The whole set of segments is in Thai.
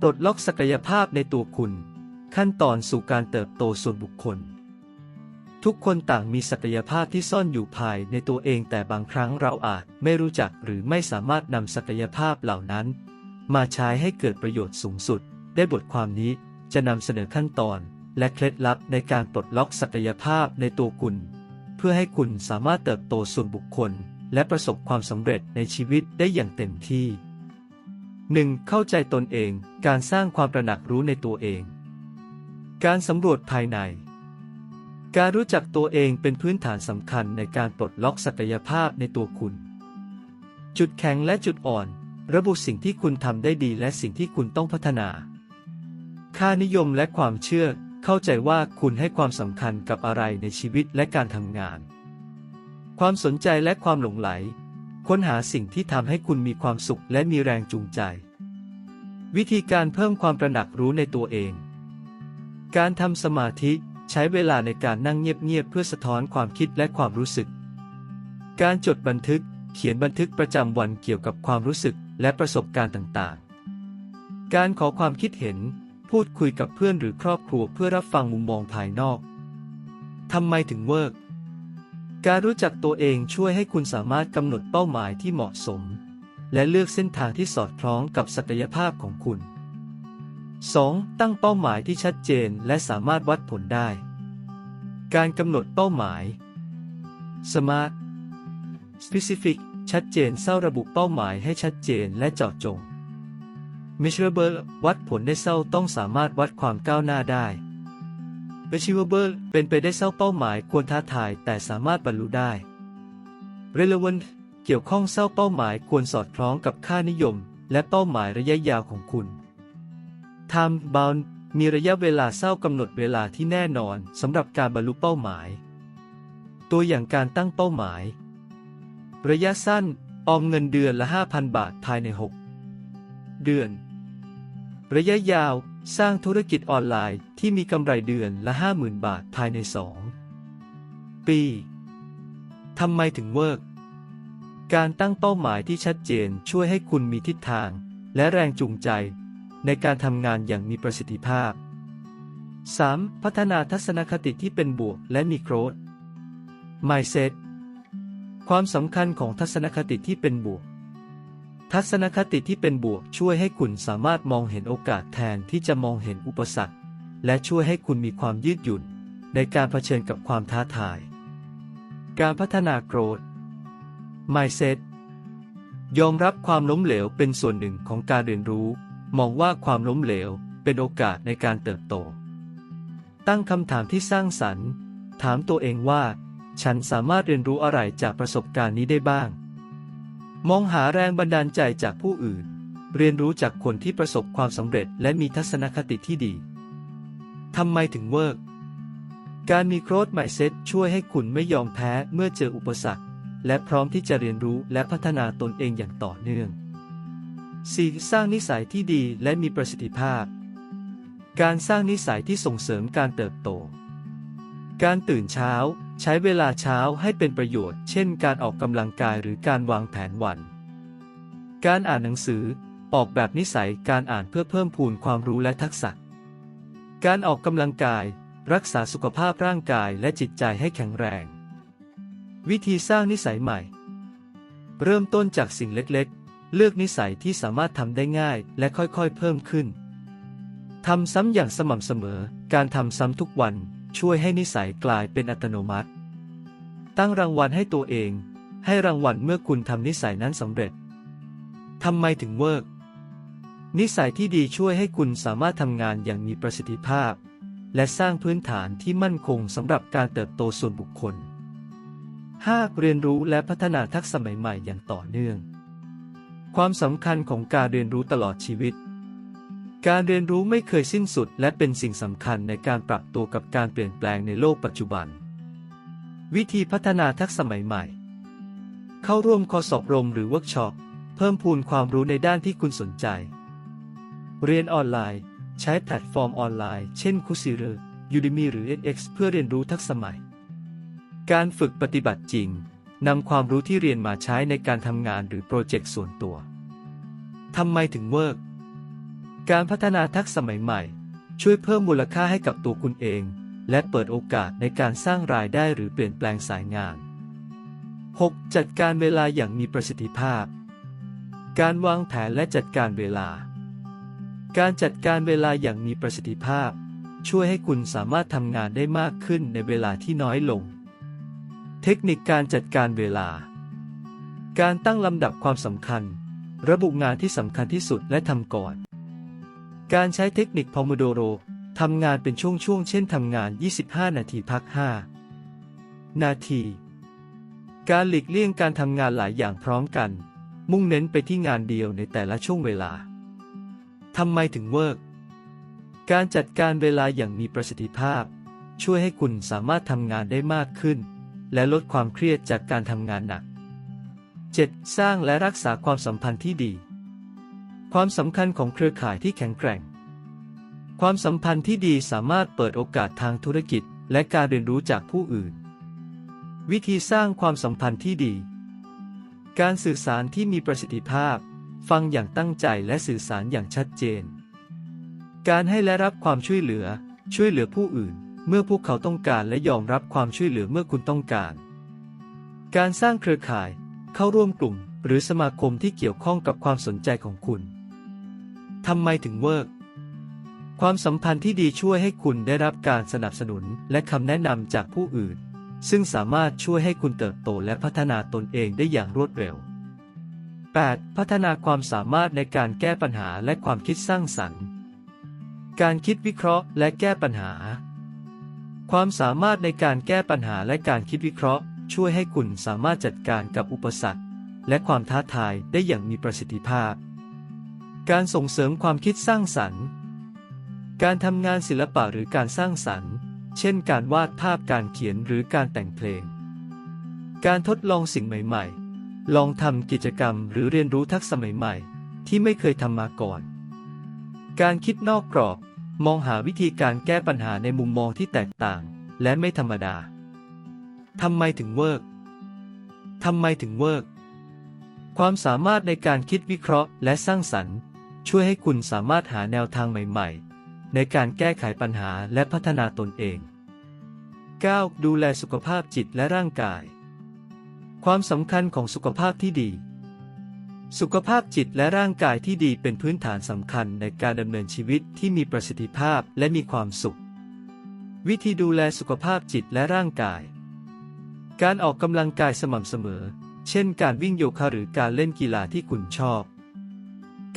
ปลดล็อกศักยภาพในตัวคุณ ขั้นตอนสู่การเติบโตส่วนบุคคล ทุกคนต่างมีศักยภาพที่ซ่อนอยู่ภายในตัวเองแต่บางครั้งเราอาจไม่รู้จักหรือไม่สามารถนำศักยภาพเหล่านั้น มาใช้ให้เกิดประโยชน์สูงสุด ได้บทความนี้จะนำเสนอขั้นตอน และเคล็ดลับในการปลดล็อกศักยภาพในตัวคุณ เพื่อให้คุณสามารถเติบโตส่วนบุคคล และประสบความสำเร็จในชีวิตได้อย่างเต็มที่ 1. เข้าใจตนเอง การสร้างความตระหนักรู้ในตัวเอง การสำรวจภายใน การรู้จักตัวเองเป็นพื้นฐานสำคัญในการปลดล็อกศักยภาพในตัวคุณ จุดแข็งและจุดอ่อน ระบุสิ่งที่คุณทำได้ดีและสิ่งที่คุณต้องพัฒนา ค่านิยมและความเชื่อ เข้าใจว่าคุณให้ความสำคัญกับอะไรในชีวิตและการทำงาน ความสนใจและความหลงไหล ค้นหาสิ่งที่ทำให้คุณมีความสุขและมีแรงจูงใจ วิธีการเพิ่มความตระหนักรู้ในตัวเอง การทำสมาธิใช้เวลาในการนั่งเงียบๆเพื่อสะท้อนความคิดและความรู้สึก การจดบันทึกเขียนบันทึกประจำวันเกี่ยวกับความรู้สึกและประสบการณ์ต่างๆ การขอความคิดเห็น พูดคุยกับเพื่อนหรือครอบครัวเพื่อรับฟังมุมมองภายนอก ทำไมถึงเวิร์ก การรู้จักตัวเองช่วยให้คุณสามารถกำหนดเป้าหมายที่เหมาะสม และเลือกเส้นทางที่สอดคล้องกับศักยภาพของคุณ 2. ตั้งเป้าหมายที่ชัดเจนและสามารถวัดผลได้ การกำหนดเป้าหมาย Smart Specific ชัดเจนเศร้าระบุเป้าหมายให้ชัดเจนและเจาะจง Measurable วัดผลได้เศร้าต้องสามารถวัดความก้าวหน้าได้ Achievable เป็นไปได้เศร้าเป้าหมายควรท้าทายแต่สามารถบรรลุได้ Relevant เกี่ยวข้องเศร้าเป้าหมายควรสอดคล้องกับค่านิยม และเป้าหมายระยะยาวของคุณ Time bound มีระยะเวลาเศร้ากำหนดเวลาที่แน่นอนสำหรับการบรรลุเป้าหมาย ตัวอย่างการตั้งเป้าหมาย ระยะสั้น ออมเงินเดือนละ 5,000 บาทภายใน 6 เดือน ระยะยาว สร้างธุรกิจออนไลน์ที่มีกำไรเดือนละ 50,000 บาทภายใน 2 ปี ทำไมถึงเวิร์กการตั้งเป้าหมายที่ชัดเจนช่วยให้คุณมีทิศทาง และแรงจูงใจ ในการทำงานอย่างมีประสิทธิภาพ 3. พัฒนาทัศนคติที่เป็นบวกและมีโกรธ mindset ความสำคัญของทัศนคติที่เป็นบวก ทัศนคติที่เป็นบวกช่วยให้คุณสามารถมองเห็นโอกาสแทนที่จะมองเห็นอุปสรรค และช่วยให้คุณมีความยืดหยุ่น ในการเผชิญกับความท้าทาย การพัฒนาโกรธ mindset ยอมรับความล้มเหลวเป็นส่วนหนึ่งของการเรียนรู้ มองว่าความล้มเหลวเป็นโอกาสในการเติบโต ตั้งคำถามที่สร้างสรรค์ ถามตัวเองว่า ฉันสามารถเรียนรู้อะไรจากประสบการณ์นี้ได้บ้าง มองหาแรงบันดาลใจจากผู้อื่น เรียนรู้จากคนที่ประสบความสำเร็จและมีทัศนคติที่ดี ทำไมถึงเวิร์กการมีโครดใหม่เซตช่วยให้คุณไม่ยอมแพ้เมื่อเจออุปสรรค และพร้อมที่จะเรียนรู้และพัฒนาตนเองอย่างต่อเนื่อง 4. สร้างนิสัยที่ดีและมีประสิทธิภาพ การสร้างนิสัยที่ส่งเสริมการเติบโต การตื่นเช้า ใช้เวลาเช้าให้เป็นประโยชน์ เช่นการออกกำลังกายหรือการวางแผนวัน การอ่านหนังสือ ออกแบบนิสัยการอ่านเพื่อเพิ่มพูนความรู้และทักษะ การออกกำลังกาย รักษาสุขภาพร่างกายและจิตใจให้แข็งแรง วิธีสร้างนิสัยใหม่ เริ่มต้นจากสิ่งเล็กๆ เลือกนิสัยที่สามารถทำได้ง่ายและค่อยๆ เพิ่มขึ้นทำซ้ำอย่างสม่ำเสมอ การทำซ้ำทุกวัน ช่วยให้นิสัยกลายเป็นอัตโนมัติ ตั้งรางวัลให้ตัวเอง ให้รางวัลเมื่อคุณทำนิสัยนั้นสำเร็จทำไมถึงเวิร์กนิสัยที่ดีช่วยให้คุณสามารถทำงานอย่างมีประสิทธิภาพ และสร้างพื้นฐานที่มั่นคงสำหรับการเติบโตส่วนบุคคล 5. เรียนรู้และพัฒนาทักษะใหม่ๆอย่างต่อเนื่อง ความสำคัญของการเรียนรู้ตลอดชีวิต การเรียนรู้ไม่เคยสิ้นสุด และเป็นสิ่งสำคัญในการปรับตัวกับการเปลี่ยนแปลงในโลกปัจจุบัน วิธีพัฒนาทักษะใหม่ ๆ เข้าร่วมคอสอบรมหรือเวิร์กช็อป เพิ่มพูนความรู้ในด้านที่คุณสนใจ เรียนออนไลน์ ใช้แพลตฟอร์มออนไลน์ เช่นคูซิเรยูดิมีหรือ edX เพื่อเรียนรู้ทักษะใหม่ การฝึกปฏิบัติจริงนำความรู้ที่เรียนมาใช้ในการทำงานหรือโปรเจกต์ส่วนตัวทำไมถึงเวิร์ก การพัฒนาทักษะใหม่ๆ ช่วยเพิ่มมูลค่าให้กับตัวคุณเอง และเปิดโอกาสในการสร้างรายได้หรือเปลี่ยนแปลงสายงาน 6. จัดการเวลาอย่างมีประสิทธิภาพ การวางแผนและจัดการเวลา การจัดการเวลาอย่างมีประสิทธิภาพ ช่วยให้คุณสามารถทำงานได้มากขึ้นในเวลาที่น้อยลง เทคนิคการจัดการเวลา การตั้งลำดับความสำคัญ ระบุงานที่สำคัญที่สุดและทำก่อน การใช้เทคนิคพอมโดโรทำงานเป็นช่วงๆ เช่นทำงาน 25 นาทีพัก 5 นาที การหลีกเลี่ยงการทำงานหลายอย่างพร้อมกัน มุ่งเน้นไปที่งานเดียวในแต่ละช่วงเวลา ทำไมถึงเวิร์กการจัดการเวลาอย่างมีประสิทธิภาพ ช่วยให้คุณสามารถทำงานได้มากขึ้น และลดความเครียดจากการทำงานหนัก 7. สร้างและรักษาความสัมพันธ์ที่ดี ความสำคัญของเครือข่ายที่แข็งแกร่ง ความสัมพันธ์ที่ดีสามารถเปิดโอกาสทางธุรกิจ และการเรียนรู้จากผู้อื่น วิธีสร้างความสัมพันธ์ที่ดี การสื่อสารที่มีประสิทธิภาพ ฟังอย่างตั้งใจและสื่อสารอย่างชัดเจน การให้และรับความช่วยเหลือ ช่วยเหลือผู้อื่น เมื่อพวกเขาต้องการและยอมรับความช่วยเหลือเมื่อคุณต้องการ การสร้างเครือข่าย เข้าร่วมกลุ่ม หรือสมาคมที่เกี่ยวข้องกับความสนใจของคุณ ทำไมถึงเวิร์กความสัมพันธ์ที่ดีช่วยให้คุณได้รับการสนับสนุนและคำแนะนำจากผู้อื่น ซึ่งสามารถช่วยให้คุณเติบโตและพัฒนาตนเองได้อย่างรวดเร็ว 8. พัฒนาความสามารถในการแก้ปัญหาและความคิดสร้างสรรค์ การคิดวิเคราะห์และแก้ปัญหา ความสามารถในการแก้ปัญหาและการคิดวิเคราะห์ ช่วยให้คุณสามารถจัดการกับอุปสรรค และความท้าทายได้อย่างมีประสิทธิภาพ การส่งเสริมความคิดสร้างสรรค์ การทำงานศิลปะหรือการสร้างสรรค์ เช่น การวาดภาพการเขียนหรือการแต่งเพลง การทดลองสิ่งใหม่ๆ ลองทำกิจกรรมหรือเรียนรู้ทักษะใหม่ๆ ที่ไม่เคยทำมาก่อน การคิดนอกกรอบ มองหาวิธีการแก้ปัญหาในมุมมองที่แตกต่าง และไม่ธรรมดาทำไมถึงเวิร์กทำไมถึงเวิร์กความสามารถในการคิดวิเคราะห์และสร้างสรรค์ ช่วยให้คุณสามารถหาแนวทางใหม่ๆ ในการแก้ไขปัญหาและพัฒนาตนเอง 9. ดูแลสุขภาพจิตและร่างกาย ความสำคัญของสุขภาพที่ดี สุขภาพจิตและร่างกายที่ดีเป็นพื้นฐานสำคัญในการดำเนินชีวิตที่มีประสิทธิภาพและมีความสุข วิธีดูแลสุขภาพจิตและร่างกาย การออกกำลังกายสม่ำเสมอ เช่น การวิ่งโยคะหรือการเล่นกีฬาที่คุณชอบ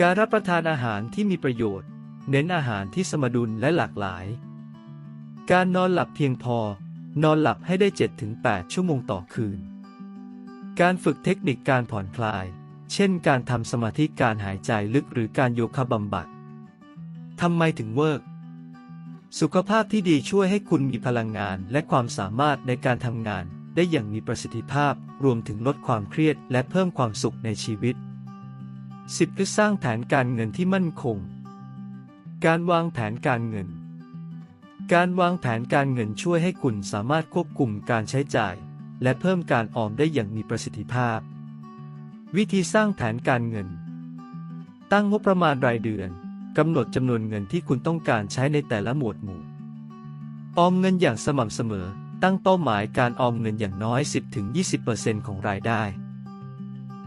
การรับประทานอาหารที่มีประโยชน์ เน้นอาหารที่สมดุลและหลากหลาย การนอนหลับเพียงพอ นอนหลับให้ได้ 7-8 ชั่วโมงต่อคืน การฝึกเทคนิคการผ่อนคลาย เช่นการทำสมาธิการหายใจลึกหรือการโยคะบำบัดทำไมถึงเวิร์กสุขภาพที่ดีช่วยให้คุณมีพลังงานและความสามารถในการทำงานได้อย่างมีประสิทธิภาพ รวมถึงลดความเครียดและเพิ่มความสุขในชีวิต 10. คือสร้างแผนการเงินที่มั่นคง การวางแผนการเงิน การวางแผนการเงินช่วยให้คุณสามารถควบคุมการใช้จ่าย และเพิ่มการออมได้อย่างมีประสิทธิภาพ วิธีสร้างแผนการเงิน ตั้งงบประมาณรายเดือนกำหนดจำนวนเงินที่คุณต้องการใช้ในแต่ละหมวดหมู่ ออมเงินอย่างสม่ำเสมอ ตั้งเป้าหมายการออมเงินอย่างน้อย 10-20%ของรายได้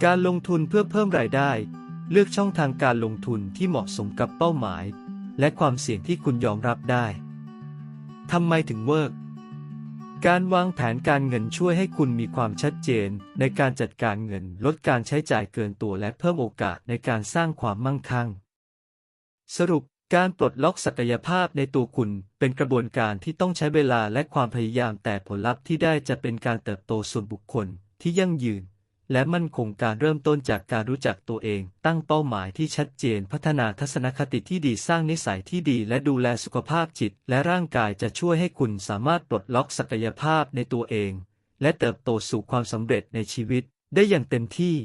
การลงทุนเพื่อเพิ่มรายได้ เลือกช่องทางการลงทุนที่เหมาะสมกับเป้าหมาย และความเสี่ยงที่คุณยอมรับได้ทำไมถึงเวิร์กการวางแผนการเงินช่วยให้คุณมีความชัดเจนในการจัดการเงิน ลดการใช้จ่ายเกินตัวและเพิ่มโอกาสในการสร้างความมั่งคั่ง สรุปการปลดล็อกศักยภาพในตัวคุณเป็นกระบวนการที่ต้องใช้เวลาและความพยายามแต่ผลลัพธ์ที่ได้จะเป็นการเติบโตส่วนบุคคลที่ยั่งยืน และมั่นคงการเริ่มต้นจากการรู้จักตัวเอง ตั้งเป้าหมายที่ชัดเจนพัฒนาทัศนคติที่ดีสร้างนิสัยที่ดี และดูแลสุขภาพจิต และร่างกายจะช่วยให้คุณสามารถปลดล็อกศักยภาพในตัวเอง และเติบโตสู่ความสำเร็จในชีวิต ได้อย่างเต็มที่